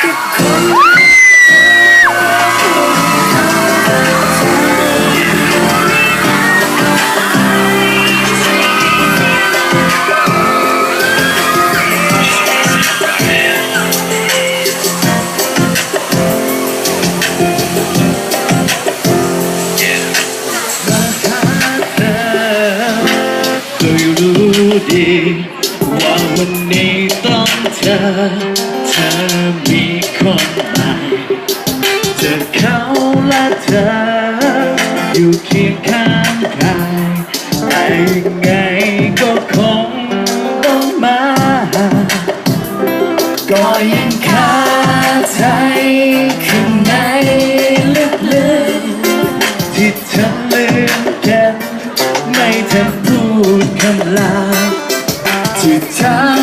รู้ดีว่าวันนี้ต้องเจอ อมีคนใหม่เจอเขาและเธอ อยู่เคียงข้างกายแต่ยังไงก็คงต้องมา ก็ยังคาใจข้างในลึกๆที่เธอลืมกันไม่ทันพูดคำลาที่เธอ